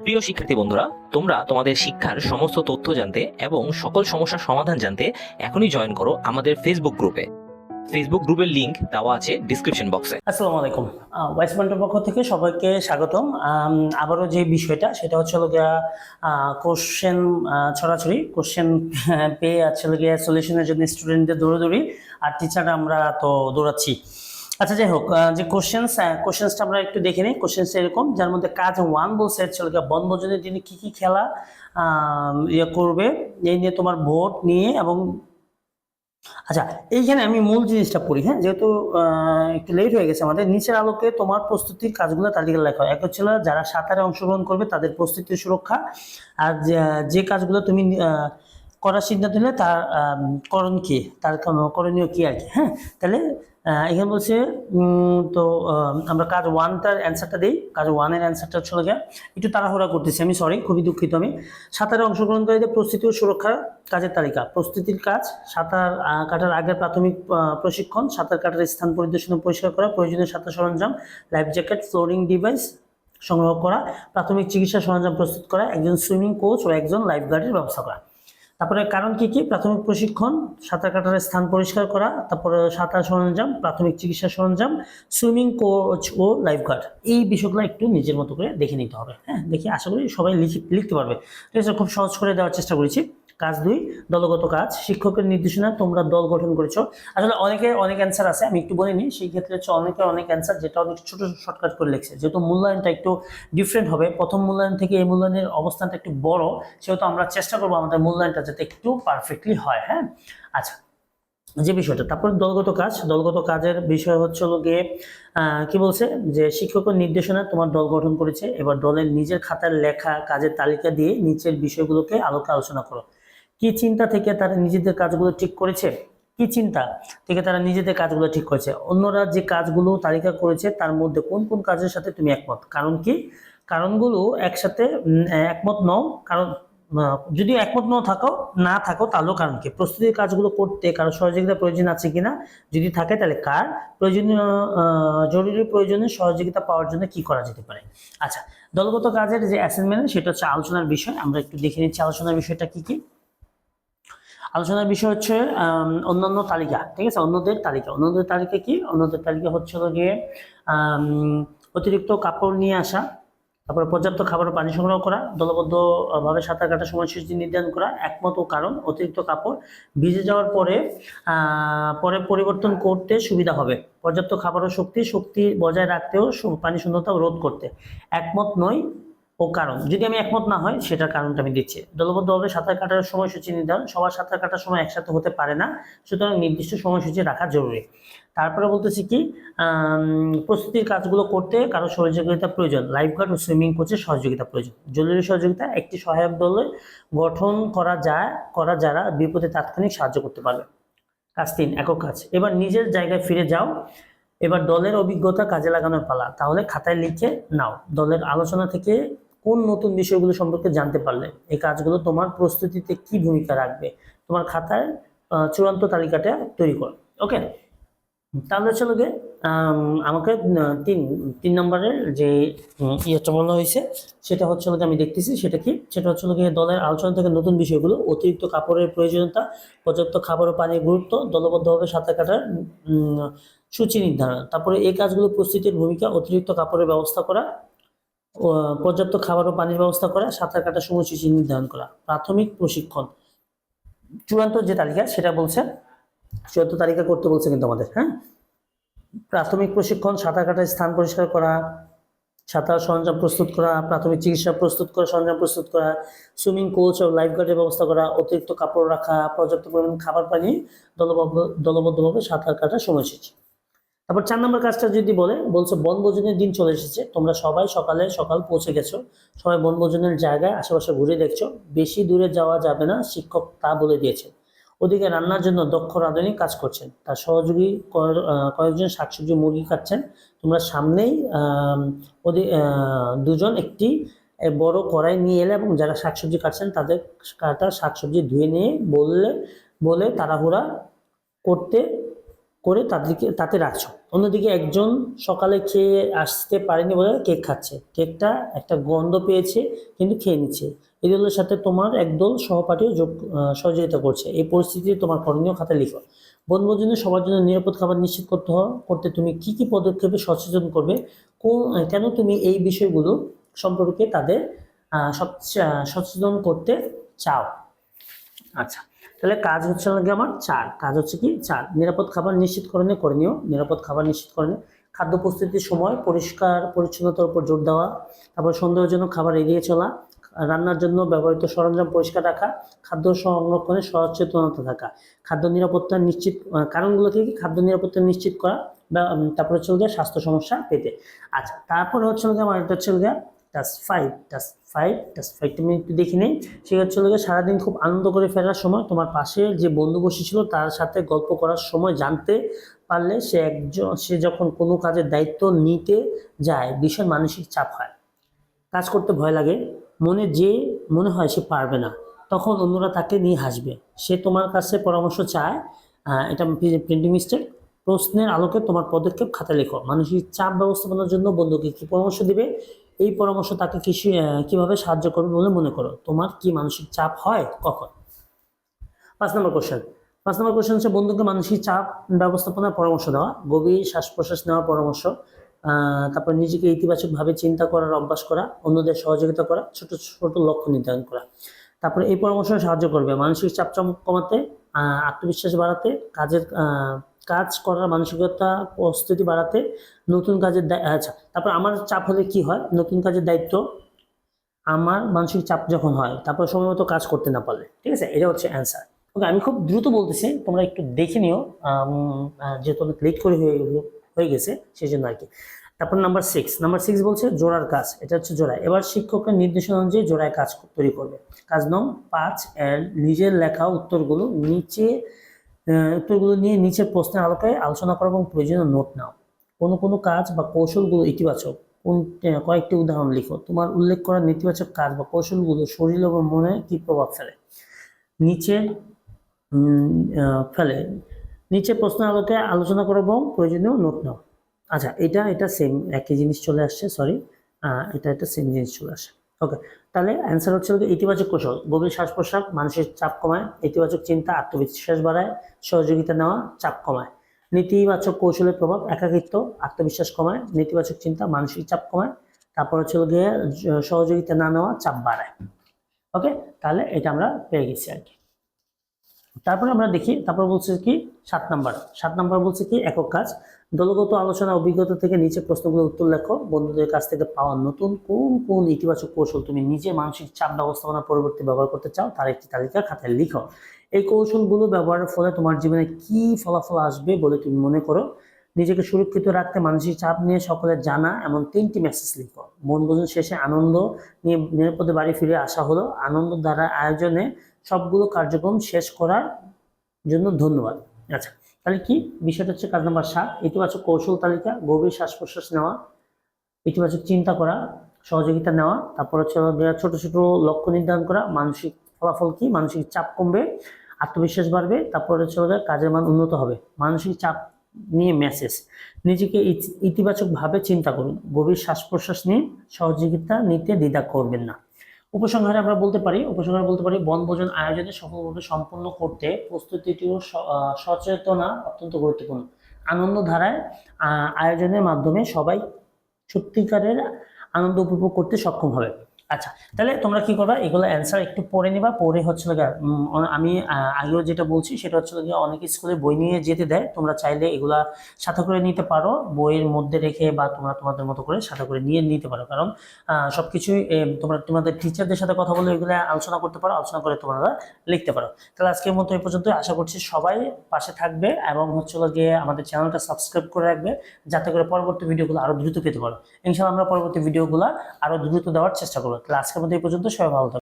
প্রিয় শিক্ষার্থী বন্ধুরা, তোমরা তোমাদের শিক্ষার সমস্ত তথ্য জানতে এবং সকল সমস্যার সমাধান জানতে এখনই জয়েন করো আমাদের ফেসবুক গ্রুপে ফেসবুক গ্রুপের লিংক দেওয়া আছে ডিসক্রিপশন বক্সে আসসালামু আলাইকুম। ওয়াইস পয়েন্টের পক্ষ থেকে সবাইকে স্বাগতম। আবারও যে বিষয়টা, সেটা হচ্ছে গিয়া কোশ্চেন ছড়াছড়ি। কোশ্চেন পেয়ে আছে গিয়া সলিউশনের জন্য স্টুডেন্টদের দৌড়াদৌড়ি। আর টিচার আমরা তো দৌড়াচ্ছি। আচ্ছা যাই হোক যে কোশ্চেন্স কোশ্চেন্সটা আমরা একটু দেখে নিই। কোশ্চেন্স এরকম, যার মধ্যে কাজ ওয়ান বলছে গিয়া বনভোজনের দিনে কি কি খেলা ইয়ে করবে, এই নিয়ে তোমার ভোট নিয়ে এবং আচ্ছা এইখানে আমি মূল জিনিসটা পড়ি হ্যাঁ? যেহেতু একটু লেট হয়ে গেছে আমাদের, নিচের আলোকে তোমার প্রস্তুতির কাজগুলো তালিকা লেখা। এক হচ্ছিল যারা সাঁতারে অংশগ্রহণ করবে, তাদের প্রস্তুতির সুরক্ষা। আর যে- কাজগুলো তুমি করার সিদ্ধান্ত নিলে তার করণ কি? তার করণীয় কি আর কি? হ্যাঁ? তাহলে এখানে বলছে তো আমরা কাজ ওয়ানটার অ্যান্সারটা দিই। কাজ ওয়ানের অ্যান্সারটা হচ্ছে গিয়ে, একটু তাড়াহুড়া করতেছি আমি সরি খুবই দুঃখিত আমি। সাঁতারে অংশগ্রহণকারীদের প্রস্তুতি ও সুরক্ষার কাজের তালিকা। প্রস্তুতির কাজ, সাঁতার কাটার আগের প্রাথমিক প্রশিক্ষণ, সাঁতার কাটার স্থান পরিদর্শন পরিষ্কার করা, প্রয়োজনীয় সাঁতার সরঞ্জাম লাইফ জ্যাকেট ফ্লোরিং ডিভাইস সংগ্রহ করা, প্রাথমিক চিকিৎসা সরঞ্জাম প্রস্তুত করা, একজন সুইমিং কোচ ও একজন লাইফ গার্ডের ব্যবস্থা করা। তারপরে কারণ কি কি? প্রাথমিক প্রশিক্ষণ, সাঁতার কাটার স্থান পরিষ্কার করা, তারপরে সাঁতার সরঞ্জাম, প্রাথমিক চিকিৎসা সরঞ্জাম, সুইমিং কোচ ও লাইফগার্ড। এই বিষয়গুলো একটু নিজের মতো করে দেখে নিতে হবে হ্যাঁ? দেখি আশা করি সবাই লিখি- লিখতে পারবে। ঠিক আছে, খুব সহজ করে দেওয়ার চেষ্টা করেছি। কাজ দুই, দলগত কাজ। শিক্ষকের নির্দেশনা তোমরা দল গঠন করেছ। আসলে অনেকে অনেক অ্যান্সার আছে, আমি একটু বলে নিই। সেই ক্ষেত্রে হচ্ছে অনেকে অনেক অ্যান্সার যেটা অনেক ছোট শর্টকাট করে লিখছে। যেহেতু মূল্যায়নটা একটু ডিফারেন্ট হবে, প্রথম মূল্যায়ন থেকে এই মূল্যায়নের অবস্থানটা একটু বড়, সেহেতু আমরা চেষ্টা করব আমাদের মূল্যায়নটা যাতে একটু পারফেক্টলি হয় হ্যাঁ? আচ্ছা যে বিষয়টা, তারপর দলগত কাজ। দলগত কাজের বিষয় হচ্ছে হলো গিয়ে কি বলছে? যে শিক্ষকের নির্দেশনা তোমার দল গঠন করেছে, এবার দলের নিজের খাতার লেখা, কাজের তালিকা দিয়ে নিচের বিষয়গুলোকে আলোকে আলোচনা করো। কি চিন্তা থেকে তারা নিজেদের কাজগুলো ঠিক করেছে? কি চিন্তা থেকে তারা নিজেদের কাজগুলো ঠিক করেছে? অন্যরা যে কাজগুলো তালিকা করেছে, তার মধ্যে কোন কোন কাজের সাথে তুমি একমত? কারণ কি? কারণগুলো একসাথে একমত নও। কারণ যদি একমত নাও থাকো, না থাকো তাহলেও কারণ কি? প্রস্তুতির কাজগুলো করতে কারও সহযোগিতা প্রয়োজন আছে কিনা? যদি থাকে, তাহলে কার? প্রয়োজনীয় জরুরি প্রয়োজনে সহযোগিতা পাওয়ার জন্য কি করা যেতে পারে? আচ্ছা দলগত কাজের যে অ্যাসাইনমেন্ট সেটা হচ্ছে আলোচনার বিষয়। আমরা একটু দেখে নিচ্ছি আলোচনার বিষয়টা কি কি? আলোচনার বিষয় হচ্ছে অন্যান্য তালিকা, ঠিক আছে? অন্যদের তালিকা। অন্যদের তালিকা কি? অন্যদের তালিকা হচ্ছে হলো গিয়ে অতিরিক্ত কাপড় নিয়ে আসা, তারপরে পর্যাপ্ত খাবার পানি সংগ্রহ করা, দলবদ্ধভাবে সাঁতার কাটার সময়সূচি নির্ধারণ করা, একমত কারণ, অতিরিক্ত কাপড় ভিজে যাওয়ার পরে পরে পরিবর্তন করতে সুবিধা হবে। পর্যাপ্ত খাবার ও শক্তি শক্তি বজায় রাখতেও পানি শূন্যতা রোধ করতে। একমত নয় ও কারণ। যদি আমি একমত না হয়, সেটার কারণটা আমি দিচ্ছি। দলবদ্ধভাবে সাঁতার কাটার সময়সূচি নির্ধারণ, সবার সাঁতার কাটার সময় একসাথে হতে পারে না, সুতরাং নির্দিষ্ট সময়সূচি রাখা জরুরি। তারপরে বলতেছি কি প্রস্তুতির কাজগুলো করতে কারও সহযোগিতা প্রয়োজন। লাইফগার্ড ও সুইমিং কোচের সহযোগিতা প্রয়োজন। জরুরি সহযোগিতা একটি সহায়ক দলে গঠন করা যায়, করা যারা বিপদে তাৎক্ষণিক সাহায্য করতে পারবে। কাজ তিন, একক কাজ। এবার নিজের জায়গায় ফিরে যাও। এবার দলের অভিজ্ঞতা কাজে লাগানোর পালা। তাহলে খাতায় লিখে নাও। দলের আলোচনা থেকে কোন নতুন বিষয়গুলো সম্পর্কে জানতে পারলে এই কাজগুলো তোমার প্রস্তুতিতে কি ভূমিকা রাখবে তোমার আহ, চূড়ান্ত তালিকাটা তৈরি করো ওকে তাহলে হচ্ছে লোকে আমাকে তিন তিন নম্বরের যে ইয়েটা বলা হয়েছে সেটা হচ্ছে লোকে আমি দেখতেছি সেটা কি? সেটা হচ্ছে লোকে দলের আলোচনা থেকে নতুন বিষয়গুলো অতিরিক্ত কাপড়ের প্রয়োজনীয়তা পর্যাপ্ত খাবার ও পানির গুরুত্ব দলবদ্ধভাবে সাঁতার কাটার সূচি নির্ধারণ তারপরে এই কাজগুলো প্রস্তুতির ভূমিকা অতিরিক্ত কাপড়ের ব্যবস্থা করা পর্যাপ্ত খাবার ও পানির ব্যবস্থা করা, সাঁতার কাটার সময়সূচি নির্ধারণ করা। প্রাথমিক প্রশিক্ষণ। চূড়ান্ত যে তালিকা, সেটা বলছে, চূড়ান্ত তালিকা করতে বলছে কিন্তু আমাদের হ্যাঁ? প্রাথমিক প্রশিক্ষণ, সাঁতার কাটার স্থান পরিষ্কার করা, সাঁতার সরঞ্জাম প্রস্তুত করা, প্রাথমিক চিকিৎসা প্রস্তুত করা, সরঞ্জাম প্রস্তুত করা, সুইমিং কোচ ও লাইফ গার্ডের ব্যবস্থা করা, অতিরিক্ত কাপড় রাখা, পর্যাপ্ত পরিমাণ খাবার পানি, দলবদ্ধ, দলবদ্ধভাবে সাঁতার কাটার সময়সূচি। তারপর চার নম্বর কাজটা যদি বলে, বলছে বনভোজনের দিন চলে এসেছে। তোমরা সবাই সকালে সকাল পৌঁছে গেছো। সবাই বনভোজনের জায়গায় আশেপাশে ঘুরে দেখছ। বেশি দূরে যাওয়া যাবে না, শিক্ষক তা বলে দিয়েছে। ওদিকে রান্নার জন্য দক্ষ রাঁধুনি কাজ করছেন। তার সহযোগী কয়- কয়েকজন শাকসবজি মুরগি কাটছেন তোমরা সামনেই ওদি দুজন একটি বড় কড়াই নিয়ে এলে এবং যারা শাকসবজি কাটছেন তাদের কাটা শাকসবজি ধুয়ে নিয়ে বললে, বলে তাড়াহুড়া করতে করে তাদেরকে, তাতে রাখছো। অন্যদিকে একজন সকালে খেয়ে আসতে পারেনি বলে কেক খাচ্ছে। কেকটা একটা গন্ধ পেয়েছে, কিন্তু খেয়ে নিচ্ছে। এই দলের সাথে তোমার একদল সহপাঠীও যোগ সহযোগিতা করছে। এই পরিস্থিতি তোমার করণীয় খাতে লিখো। বনভোজনে সবার জন্য নিরাপদ খাবার নিশ্চিত করতে করতে তুমি কি কি পদক্ষেপে সচেতন করবে? কোন, কেন তুমি এই বিষয়গুলো সম্পর্কে তাদের সচেতন করতে চাও? আচ্ছা। তাহলে কাজ হচ্ছে নাকি আমার চার কাজ হচ্ছে কি? চার নিরাপদ খাবার নিশ্চিতকরণে করণীয় নিরাপদ খাবার নিশ্চিতকরণে খাদ্য প্রস্তুতির সময় পরিষ্কার পরিচ্ছন্নতার উপর জোর দেওয়া তারপর সন্দেহজনক খাবার এড়িয়ে চলা রান্নার জন্য ব্যবহৃত সরঞ্জাম পরিষ্কার রাখা খাদ্য সংরক্ষণে সচেতনতা থাকা খাদ্য নিরাপত্তা নিশ্চিত আহ, কারণগুলোকে কি? খাদ্য নিরাপত্তা নিশ্চিত করা তারপর হচ্ছে স্বাস্থ্য সমস্যা পেতে। আচ্ছা তারপরে হচ্ছে আমার এটা হচ্ছে task five task five task five তুমি একটু দেখি নেই, সে হচ্ছে গিয়ে সারাদিন খুব আনন্দ করে ফেরার সময় তোমার পাশে যে বন্ধু বসেছিল তার সাথে গল্প করার সময় জানতে পারলে সে একজন, সে যখন কোনো কাজের দায়িত্ব নিতে যায়, ভীষণ মানসিক চাপ হয়। কাজ করতে ভয় লাগে, মনে যে, মনে হয় সে পারবে না। তখন অন্যরা তাকে নিয়ে হাসবে। সে তোমার কাছে পরামর্শ চায় এটা প্রিন্টিং মিস্টেক প্রশ্নের আলোকে তোমার পদক্ষেপ খাতা লেখো। মানসিক চাপ ব্যবস্থাপনার জন্য বন্ধুকে কী পরামর্শ দিবে? এই পরামর্শ তাকে আহ, কীভাবে সাহায্য করবে বলে মনে করো? তোমার কি মানসিক চাপ হয় কখন? পাঁচ নম্বর কোশ্চেন পাঁচ নম্বর কোশ্চেন হচ্ছে বন্ধুকে মানসিক চাপ ব্যবস্থাপনার পরামর্শ দেওয়া গভীর শ্বাস প্রশ্বাস নেওয়ার পরামর্শ তারপর নিজেকে ইতিবাচকভাবে চিন্তা করার অভ্যাস করা অন্যদের সহযোগিতা করা ছোট ছোট লক্ষ্য নির্ধারণ করা। তারপরে এই পরামর্শ সাহায্য করবে মানসিক চাপ কমাতে আত্মবিশ্বাস বাড়াতে কাজের কাজ করার মানসিকতা, প্রস্তুতি বাড়াতে নতুন কাজের আচ্ছা তারপর আমার চাপ হলে কি হয়? নতুন কাজের দায়িত্ব, আমার মানসিক চাপ যখন হয়, তারপর সময় মতো কাজ করতে না পারলে। ঠিক আছে? এটা হচ্ছে অ্যান্সার ওকে আমি খুব দ্রুত বলতেছি, তোমরা একটু দেখে নিও যেহেতু অনেক লেট করে হয়ে হয়ে গেছে সেই জন্য আর কি তারপর নাম্বার সিক্স নাম্বার সিক্স বলছে জোড়ার কাজ, এটা হচ্ছে জোড়ায় এবার শিক্ষকের নির্দেশনা অনুযায়ী জোড়ায় কাজ তৈরি করবে। কাজ নং পাঁচ, এর নিজের লেখা উত্তরগুলো নিচে উত্তরগুলো নিয়ে নিচের প্রশ্নের আলোকে আলোচনা করো এবং প্রয়োজনীয় নোট নাও। কোনো কোনো কাজ বা কৌশলগুলো ইতিবাচক। কোন কয়েকটি উদাহরণ লিখো। তোমার উল্লেখ করা নেতিবাচক কাজ বা কৌশলগুলো শরীর এবং মনে কি প্রভাব ফেলে? নিচে ফেলে। নিচে প্রশ্ন আলোকে আলোচনা করো এবং প্রয়োজনীয় নোট নাও। আচ্ছা এটা এটা সেম একই জিনিস চলে আসছে সরি এটা এটা সেম জিনিস চলে আসে ওকে তাহলে অ্যান্সার হচ্ছে ইতিবাচক কৌশল। গভীর শ্বাস প্রশ্বাস মানুষের চাপ কমায় ইতিবাচক চিন্তা, আত্মবিশ্বাস বাড়ায়, সহযোগিতা নেওয়া, চাপ কমায়। নেতিবাচক কৌশলের প্রভাব, একাকিত্ব, আত্মবিশ্বাস কমায়, নেতিবাচক চিন্তা, মানসিক চাপ কমায়। তারপর হচ্ছে গিয়ে সহযোগিতা না নেওয়া, চাপ বাড়ায়। ওকে তাহলে এটা আমরা পেয়ে গেছি আর কি। তারপরে আমরা দেখি, তারপর বলছে কি, সাত নাম্বার। সাত নাম্বার বলছে কি, একক কাজ। দলগত আলোচনা অভিজ্ঞতা থেকে নিচে প্রশ্নগুলোর উত্তর লেখো। বন্ধুদের কাছ থেকে পাওয়া নতুন কোন কোন ইতিবাচক কৌশল তুমি নিজে মানসিক চাপ ব্যবস্থাপনা পরিবর্তে ব্যবহার করতে চাও, তার একটি তালিকা খাতায় লিখো। এই কৌশলগুলো ব্যবহারের ফলে তোমার জীবনে কি ফলাফল আসবে বলে তুমি মনে করো? নিজেকে সুরক্ষিত রাখতে মানসিক চাপ নিয়ে সকলের জানা, এমন তিনটি মেসেজ লিখো। বনভোজন শেষে আনন্দ নিয়ে নিরাপদে বাড়ি ফিরে আসা হলো। আনন্দ দ্বারা আয়োজনে সবগুলো কার্যক্রম শেষ করার জন্য ধন্যবাদ। আচ্ছা তাহলে কি? বিষয়টা হচ্ছে কাজ নাম্বার সাত, ইতিবাচক কৌশল তালিকা, গভীর শ্বাস প্রশ্বাস নেওয়া, ইতিবাচক চিন্তা করা, সহযোগিতা নেওয়া, তারপর হচ্ছে ছোট ছোট লক্ষ্য নির্ধারণ করা, মানসিক ফলাফল কি? মানসিক চাপ কমবে, আত্মবিশ্বাস বাড়বে, তারপর হচ্ছে কাজের মান উন্নত হবে। মানসিক চাপ নিয়ে মেসেজ নিজেকে ইতিবাচকভাবে চিন্তা করুন। গভীর শ্বাস প্রশ্বাস নিয়ে সহযোগিতা নিতে দ্বিধা করবেন না। উপসংহারে আমরা বলতে পারি, উপসংহারে বলতে পারি বনভোজন আয়োজনে সফলভাবে সম্পন্ন করতে প্রস্তুতিটিও সচেতনা অত্যন্ত গুরুত্বপূর্ণ। আনন্দ ধারায় আয়োজনের মাধ্যমে সবাই সত্যিকারের আনন্দ উপভোগ করতে সক্ষম হবে। আচ্ছা তাহলে তোমরা কি করবা? এগুলো অ্যান্সার একটু পড়ে নিবা। পড়ে হচ্ছে আমি আগেও যেটা বলছি, সেটা হচ্ছে গিয়ে অনেক স্কুলে বই নিয়ে যেতে দেয়। তোমরা চাইলে এগুলা সাথে করে নিতে পারো। বইয়ের মধ্যে রেখে বা তোমরা তোমাদের মতো করে সাথে করে নিয়ে নিতে পারো। কারণ সব কিছুই তোমরা, তোমাদের টিচারদের সাথে কথা বলে এগুলো আলোচনা করতে পারো, আলোচনা করে তোমরা লিখতে পারো। তাহলে আজকের মতো এই পর্যন্ত আশা করছি সবাই পাশে থাকবে এবং হচ্ছে গিয়ে আমাদের চ্যানেলটা সাবস্ক্রাইব করে রাখবে, যাতে করে পরবর্তী ভিডিওগুলো আরও দ্রুত পেতে পারো। ইনশাআল্লাহ আমরা পরবর্তী ভিডিওগুলো আরও দ্রুত দেওয়ার চেষ্টা করব। আজকের মধ্যে এই পর্যন্ত সবাই ভালো